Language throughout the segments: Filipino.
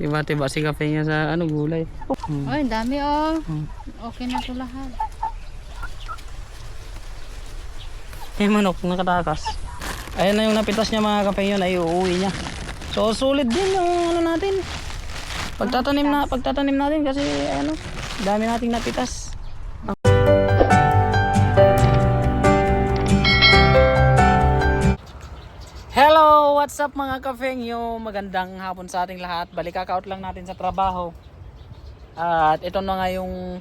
Tiba-tiba si kape niya sa ano gulay. Hmm. Ay, dami oh. Hmm. Okay na to lahat. May manok nakatakas. Ayan na yung napitas niya mga kape yun ay uuwi niya. So sulit din yung ano natin. Pagtatanim na pagtatanim natin kasi ano, dami nating napitas. Hello, what's up mga kafengyo? Magandang hapon sa ating lahat. Balik kakaut lang natin sa trabaho. At ito na nga yung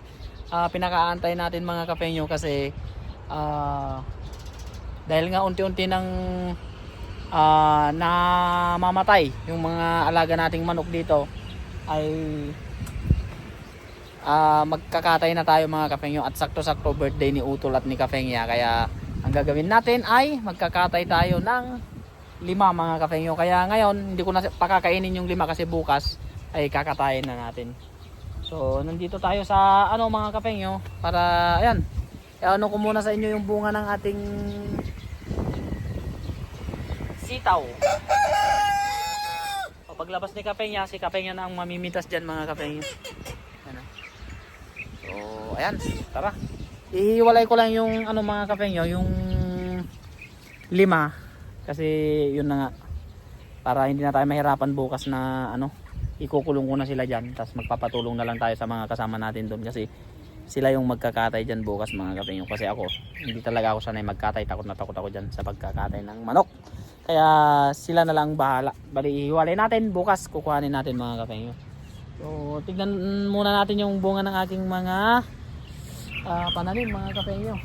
ah, pinakaantay natin mga kafengyo kasi ah, dahil nga unti-unti nang ah, namamatay yung mga alaga nating manok dito ay ah, magkakatay na tayo mga kafengyo at sakto-sakto birthday ni Utol at ni Kafengya kaya ang gagawin natin ay magkakatay tayo ng lima mga kafengyo kaya ngayon hindi ko na pakakainin yung lima kasi bukas ay kakatayin na natin. So nandito tayo sa ano mga kafengyo para ayan. Ano ko muna sa inyo yung bunga ng ating sitaw. O paglabas ni Kapengya si Kapengya na ang mamimitas dyan mga Kapengya ano. so ayan tara. Ihiwalay ko lang yung ano mga Kapengya yung lima kasi yun na nga. Para hindi na tayo mahirapan bukas na ano ikukulong ko na sila dyan tapos magpapatulong na lang tayo sa mga kasama natin doon kasi sila yung magkakatay dyan bukas mga kapengyo kasi ako hindi talaga ako sanay magkatay. Takot na takot ako dyan sa pagkakatay ng manok. Kaya sila na lang bahala. Bali hiwalay natin. Bukas kukuhanin natin mga kapengyo so tignan muna natin yung bunga ng aking mga ah, pananim mga kapengyo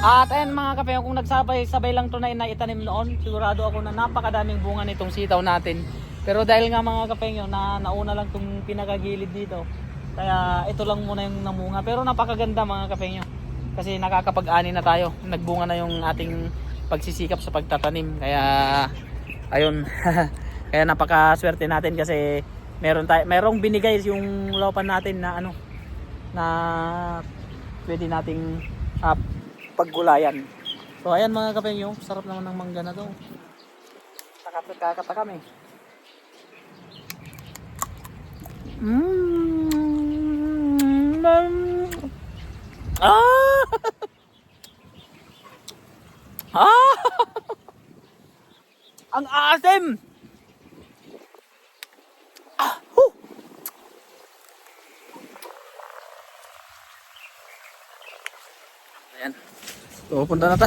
At ayun mga kape, kung nagsabay-sabay lang to na inaitanim noon, sigurado ako na napakadaming bunga nitong sitaw natin. Pero dahil nga mga kape na nauna lang tong pinakagilid dito, kaya ito lang muna yung namunga. Pero napakaganda mga kape Kasi nakakapag-ani na tayo. Nagbunga na yung ating pagsisikap sa pagtatanim. Kaya ayun. kaya napakaswerte natin kasi meron tayo merong binigay yung laupan natin na ano na pwede nating ah, paggulayan. So ayan mga kapengyo, sarap naman ng mangga na to. Kakata kami. Mmm. Ah! ah! Ang asim! Ah! Huh! Ayan. So, punta na ta.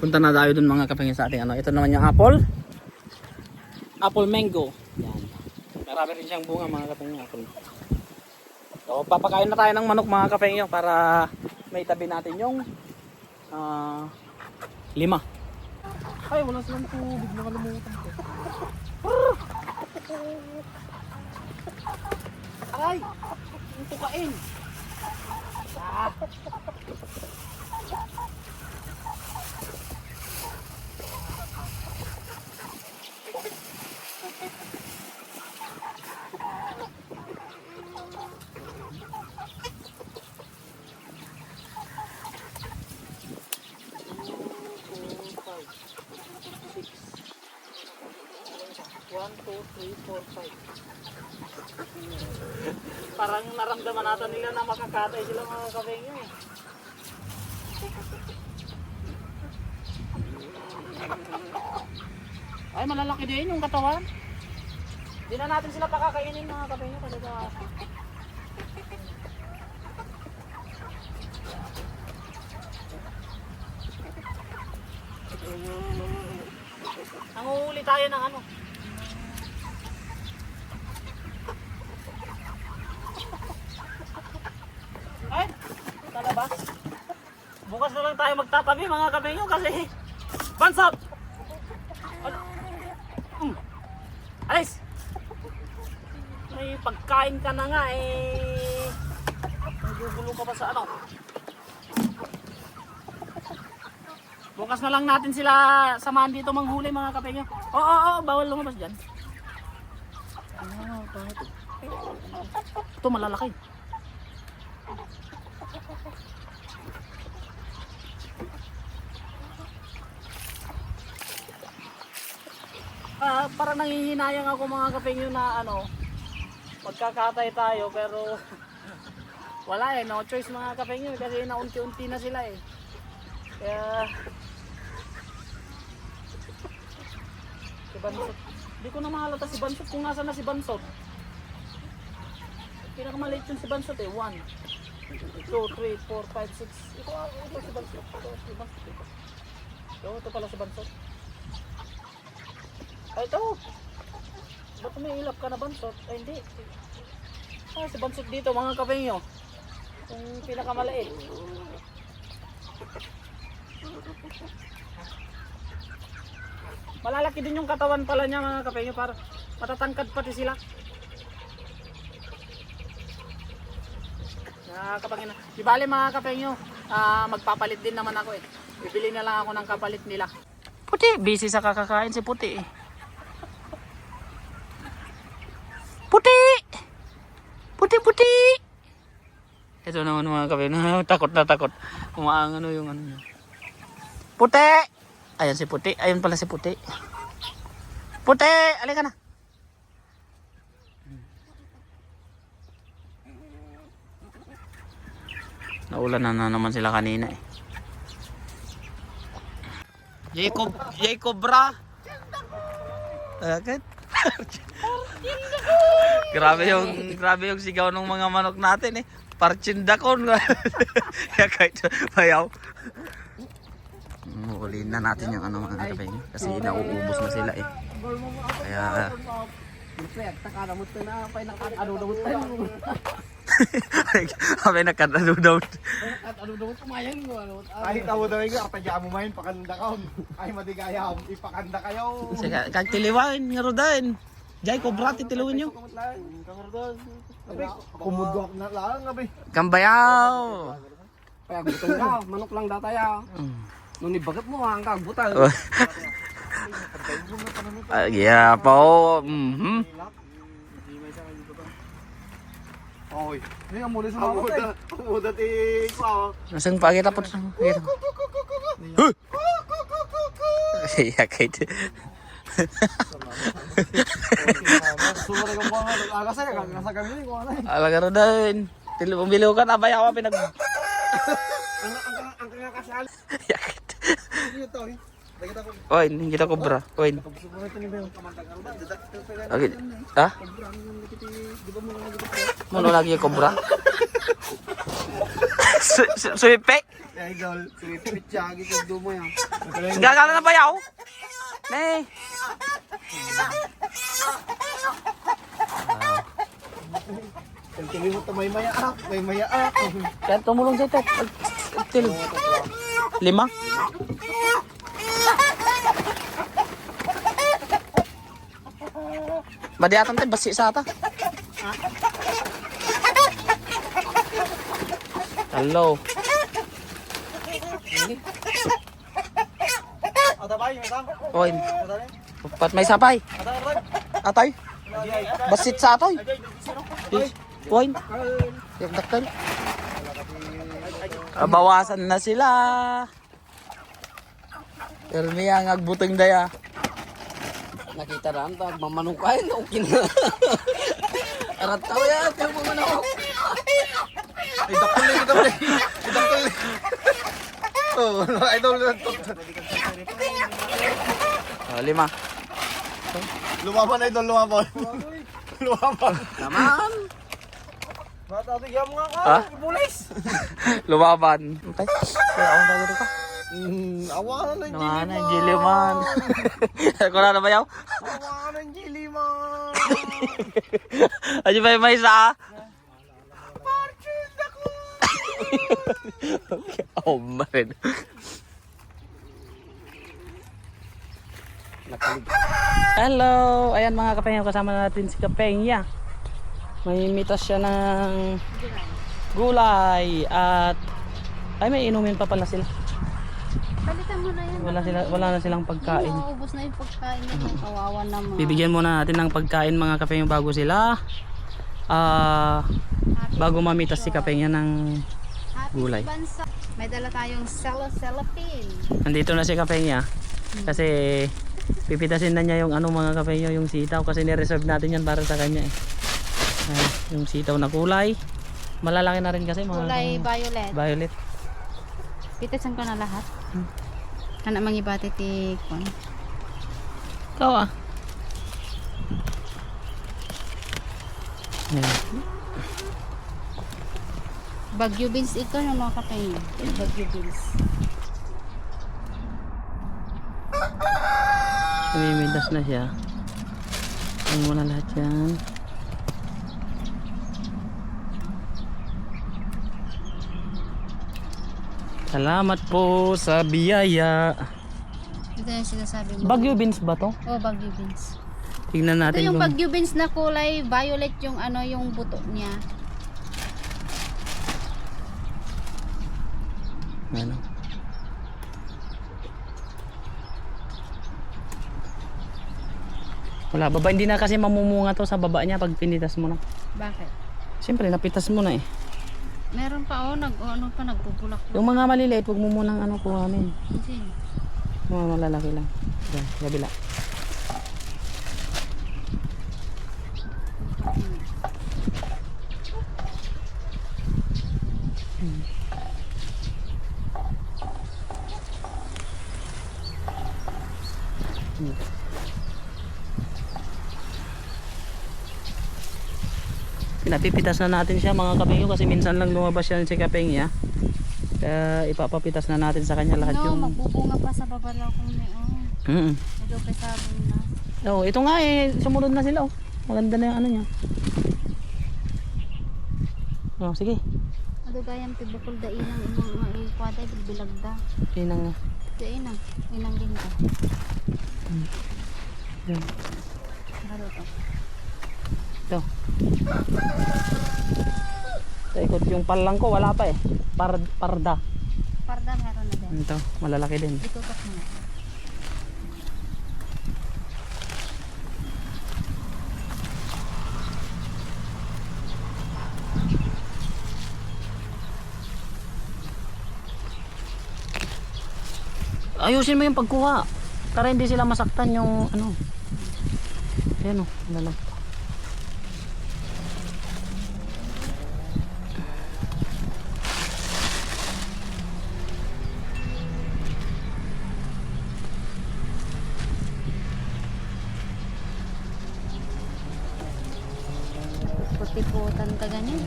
Punta na tayo dun mga kapingin sa ating ano. Ito naman yung apple. Apple mango. Yan. Marami rin siyang bunga mga kapingin. Apple. So, papakain na tayo ng manok mga kapingin para may tabi natin yung ah, lima. Ay, wala silang tubig. Nakalimutan ko. Aray! Yung tukain. Ah. One, two, three, four, five. Parang naramdaman natin nila na makakatay sila mga kabengyo eh. Ay, malalaki din yung katawan. Hindi na natin sila pakakainin mga kabengyo kasi ba... Nanguhuli tayo ng ano. Ay, talaba. Bukas magtatabi mga kabengyo kasi bansap. Ano? Mm. Alis. May pagkain ka na nga eh. Nagugulo ka pa sa ano? Bukas na lang natin sila samahan dito manghuli mga kapengyo. Oo, oo, oo, bawal lumabas dyan. Ah, bakit? Ito malalaki. Ah, para nangihinayang ako mga kapengyo na ano, magkakatay tayo pero wala eh, no choice mga kapengyo kasi naunti-unti na sila eh. Kaya si Bansot. Hindi ko na mahalata si Bansot kung nasa na si Bansot. Pinakamaliit yung si Bansot eh. 1, 2, 3, 4, 5, 6. Ito, ito si Bansot. Ito ito pala si Bansot. Ay, ito. Ba't may ilap ka na Bansot? Ay, hindi. Ah, si Bansot dito mga kapengyo. Yung pinakamaliit. Malalaki din yung katawan pala niya mga kapengyo para matatangkad pati sila. Na kapag ina. Di bale mga kapengyo, ah, magpapalit din naman ako eh. Bibili na lang ako ng kapalit nila. Puti, busy sa kakakain si Puti eh. Puti! Puti, puti! Naman mga kapengyo, takot na takot. Umaang ano yung ano niya. Puti! Ayan si Puti. Ayun pala si Puti. Puti! Alika na. Naulan na, na naman sila kanina eh. Jacob, Jacob bra. Agad. grabe yung grabe yung sigaw ng mga manok natin eh. Parchindakon. Kaya kahit bayaw. Huliin na natin yung ano mga kapeng kasi nauubos na sila eh. Kaya kami nakadalo daw. Kahit ako daw yung artadya mo main pakanda ka. Ay madigaya ipakanda kayo. Sige, kag tiliwain nga rodain. Jay kobra titilawin nyo. Kumudwak na lang abi. Kambayaw. Kaya butang ka, manok lang dataya. Mm. Nung ibagat mo, ang kagbutang. Ah, yeah, po. Mhm. Oy. Ni amo ni sa mga. Amuda ti ko. Nasang pakita po sa pakita. Iya kay. Sumara ka mga aga sa ka. Alaga na bayaw pinag. Ang ang ang kaya kasal. Yakit. Oy, hindi kita kobra. Ba. Okay. Ha? Mono lagi kobra? Su- su- Suipe? Ya idol, sumipit siya gito dumo yan. Gagana na bayaw? Ne. Kaya mo to may maya ah, may maya ah. Kaya tumulong sa ito. Til. Lima? Badiatan tayo, basi sa ata. Hello. Ada ba yung sang? Oy, pat may sapay. Atay, basit sa atoy. Oy, yung daktal. Ah, Bawasan na sila. Ermiya ang agbutong daya. Nakita rin, tag mamanukay, okay na. Arat tao yan, tayo mo manok. Ay dakol ni dakol. Dakol. Oh, idol. Oh, lima. Lumaban idol, lumaban. Lumaban. Naman. Bata tigam nga ka. Ha? Pulis. Lumaban. Okay. Kaya ako na dito ka. Mm, awa na ng Naman na, Jilly man. Ako na na ba yaw? Awa na ng Jilly man. Aji ba yung may isa? Oh man. Hello! Ayan mga kapengya, kasama natin si Kapengya. May mitas siya ng gulay at ay may inumin pa pala sila. Palitan mo na yan. Wala, sila, wala na silang pagkain. Oo, ubos na yung pagkain nila. Kawawa naman. Bibigyan muna natin ng pagkain mga kapeng bago sila. Ah, bago mamitas si kapeng yan ng gulay. May dala tayong cello cellophane. Nandito na si Kapenya kasi pipitasin na niya yung ano mga Kapenya yung sitaw kasi ni-reserve natin yan para sa kanya eh. Ah, yung sitaw na kulay. Malalaki na rin kasi mga Kulay violet. violet. Pitasan ko na lahat. Hmm. Kana mangibati ti kon. Ikaw ah. Yan. Bagyo beans ito yung mga kapay. Bagyo beans. Namimitas na siya. Ano mo na lahat yan. Salamat po sa biyaya. Ito yung sinasabi mo. Bagyo beans ba to? Oh, bagyo beans. Tignan Ito natin yung kung... bagyo beans na kulay violet yung ano yung buto niya. Ano? Wala, baba. Hindi na kasi mamumunga to sa baba niya pag pinitas mo na. Bakit? Siyempre, napitas mo na eh. Meron pa oh, nag ano pa nagbubulak. Yung mga maliliit, huwag mo munang ano kuhanin. Kasi Mga malalaki lang. Yan, kabila. Hmm. Hmm. Pinapipitas na natin siya mga kapengyo kasi minsan lang lumabas yan si kapengya. Kaya ipapapitas na natin sa kanya lahat no, yung... magbubunga pa sa babalaw kung may oh. Mm. Medyo sabon na. Oh, ito nga eh, sumunod na sila oh. Maganda na yung ano niya. Oh, sige. Adugayam ti bukol da inang imong maikwatay bilagda. Yun ang Di inang, inang din ka. yun. Halo to. Ito. Sa ikot yung palang ko, wala pa eh. Par parda. Parda meron na din. Ito, malalaki din. Itutok mo. Ayusin mo yung pagkuha. Para hindi sila masaktan yung ano. Ayan oh, malalaki.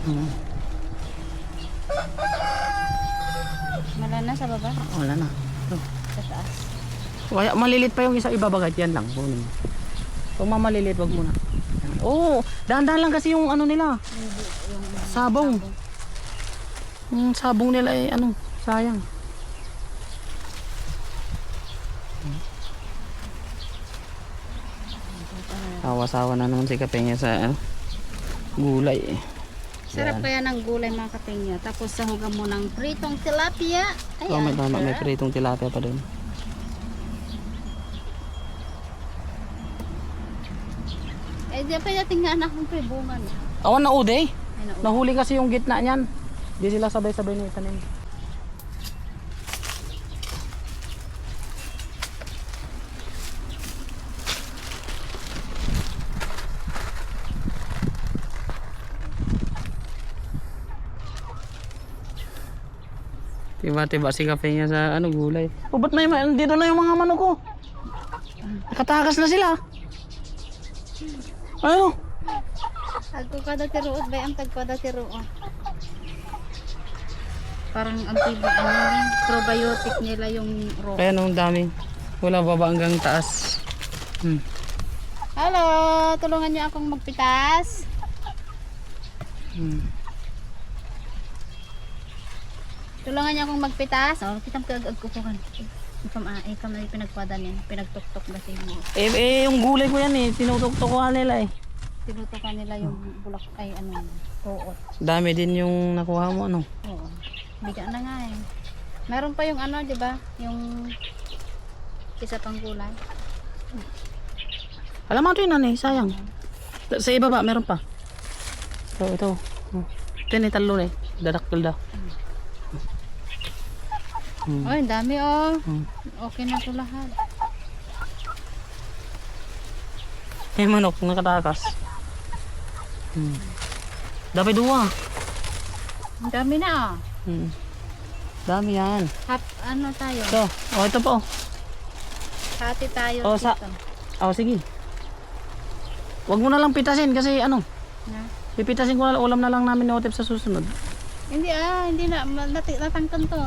Hmm. Mala na sa baba, Wala na. Ito. sa taas. Kaya malilit pa yung isa ibabagat yan lang. Kunin. Kung mamalilit, wag muna. Oo, dahan-dahan lang kasi yung ano nila. Sabong. Yung sabong nila eh, ano, sayang. Sawa-sawa na naman si Kapenya sa ano, gulay eh. Sarap kaya ng gulay mga kapengyo. Tapos sahugan mo ng pritong tilapia. Oh, may Ayan. tama, may pritong tilapia pa doon. Eh, di pa natin nga anak mong bunga na. Awan na uday. Ay, na, Nahuli kasi yung gitna niyan. Di sila sabay-sabay na itanim. Tiba-tiba si kape niya sa ano gulay. O ba't may ma- dito na yung mga manok ko? Nakatakas na sila. Ano? Agko kada tiruot ba ang tag kada tiruot. Parang antibi ano yun, probiotic nila yung rock. Ayan ang dami. Wala baba hanggang taas. Hmm. Hello, tulungan niyo akong magpitas. Hmm. Tulungan niyo akong magpitas. Oh, kitang kagagkukuhan. Ikam ah, ikam na pinagpadan yan. Pinagtuktok na mo. Eh, eh, yung gulay ko yan eh. Tinutok-tokuhan nila eh. Tinutukan nila yung bulak ay ano, tuot. Dami din yung nakuha mo ano. Oo. Bigyan na nga eh. Meron pa yung ano, di ba? Yung isa pang gulay. Alam mo ito yun, nanay, sayang. Sa ibaba, meron pa. Ito, ito. Ito yung talon eh. Dadakil daw. Hmm. Ang dami oh. Hmm. Okay na to lahat. Eh, manok, nakatakas. Hmm. Dapat dua. Ang dami na ah. Hmm. Dami yan. Hap, ano tayo? Ito, oh, ito po. Hati tayo Oh, sa- dito. Oh, sige. Huwag mo na lang pitasin kasi ano, Na? pipitasin ko na ulam na lang namin ni Otep sa susunod. Hindi ah, hindi na. Nati, natangkan to.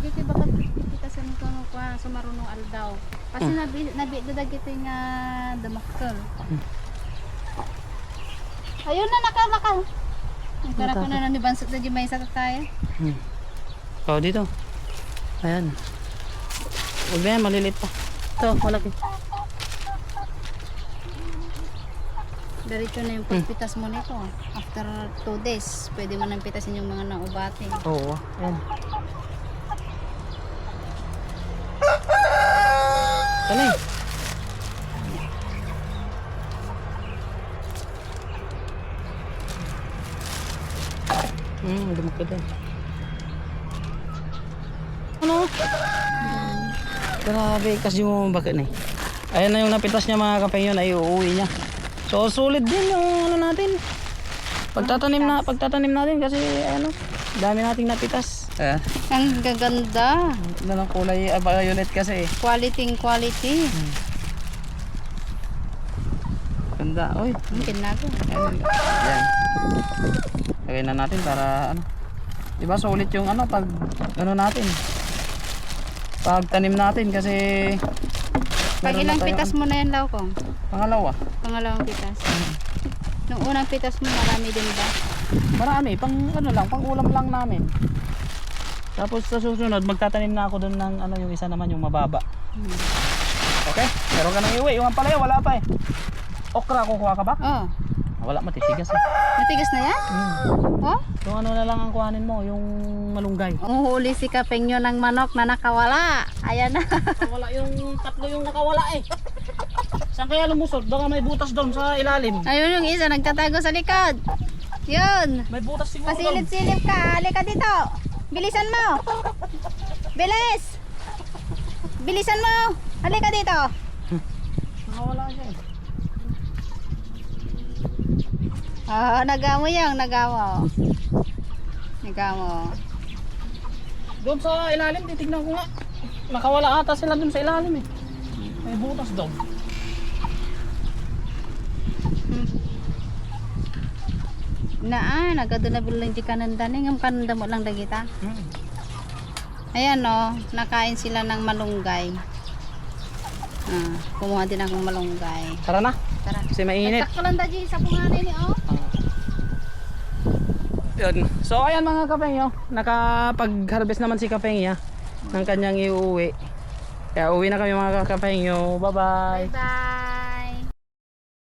Adi ti bakit kita sa nito no kwa sa marunong aldaw. Kasi nabi nabi dadag ito nga damakkel. Ayun na naka naka. Nagkara ko na ni bansot na di may sa tayo. Hmm. Oh, dito. Ayan. Huwag na yan, maliliit pa. Ito, malaki. Diretso na yung pagpitas mo nito. After 2 days, pwede mo nang pitasin yung mga naubati. Oo, ayan. Dali. Hmm, dumaki din. Ano? Grabe, kasi mo bakit na eh. Ayan na yung napitas niya mga kapengyon ay uuwi niya. So sulit din yung ano natin. Pagtatanim na, pagtatanim natin kasi ano, dami nating napitas. Ayan. Ang gaganda. Ano ng kulay ah, violet kasi eh. Quality quality. Ganda. Uy. Mungkin na ako. Ayan. Ayan. Lagay na natin para ano. Diba sulit yung ano pag ano natin. Pag tanim natin kasi Pag meron na ilang tayong- pitas mo na yan ko? Pangalawa. Pangalawang pitas. Nung unang pitas mo, marami din ba? Marami. Pang ano lang, pang ulam lang namin. Tapos sa susunod, magtatanim na ako doon ng ano yung isa naman yung mababa. Okay? Meron ka nang iwi. Yung palaya, wala pa eh. Okra, kukuha ka ba? Oh, Ah, Wala, matitigas eh. matigas na yan? Hmm. Oh, Yung ano na lang ang kuhanin mo, yung malunggay. umuhuli si Kapengyo ng manok na nakawala. Ayan na. Wala yung tatlo yung nakawala eh. Saan kaya lumusot? Baka may butas doon sa ilalim. Ayun yung isa, nagtatago sa likod. Yun. May butas siguro doon. Pasilip-silip ka. Halika dito. Bilisan mo. Bilis. Bilisan mo. Halika dito. Siya eh. Ah, nagamo yan, nagamo. Nagamo. Doon sa ilalim, titignan ko nga. Nakawala ata sila doon sa ilalim eh. May butas doon. Na ah, nagado na bulang di kananda ni ngam kananda mo lang dagita. Hmm. Ayan no, nakain sila ng malunggay. Ah, kumuha din akong malunggay. Tara na, Tara. kasi mainit. Nagtakalanda di sa punganay ni oh. Yun. So ayan mga kapengyo, nakapag-harvest naman si kapengya ng kanyang iuwi. Kaya uwi na kami mga kapengyo. Bye-bye. Bye.